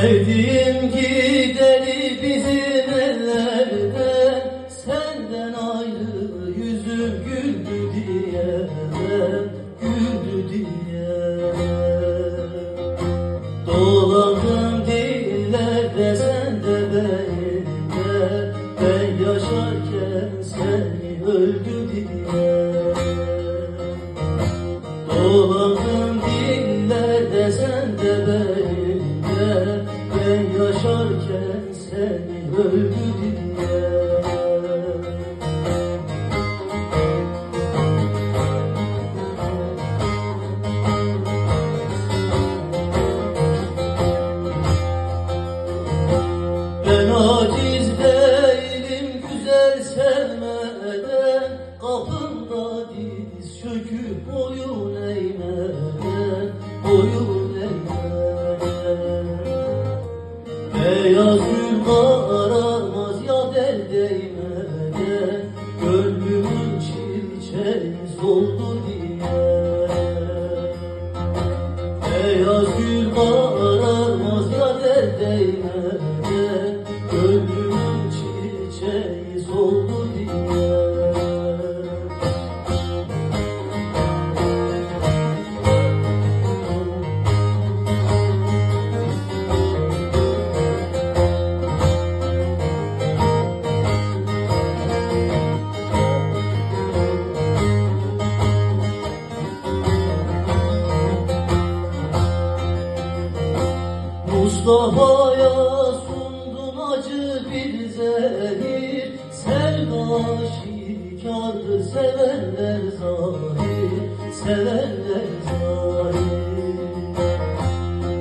Sevdiğim gideri bizim ellerde Senden ayrı yüzüm güldü diye Güldü diye Dolandım dillerde sen de benimle Ben yaşarken seni öldü diye Dolandım seni öldü diye volto de novo. Mustafa'ya sundun acı bir zehir Sevda şikardır sevenler zahir Sevenler zahir.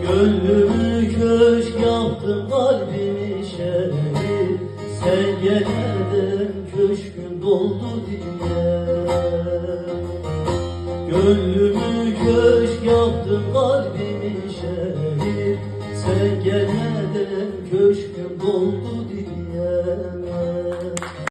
Gönlümü köşk yaptın kalbimi şehir Sen gelmeden köşkün doldu diye. Gönlümü köşk yaptın kalbimi şehir Sen gelmeden köşküm doldu diye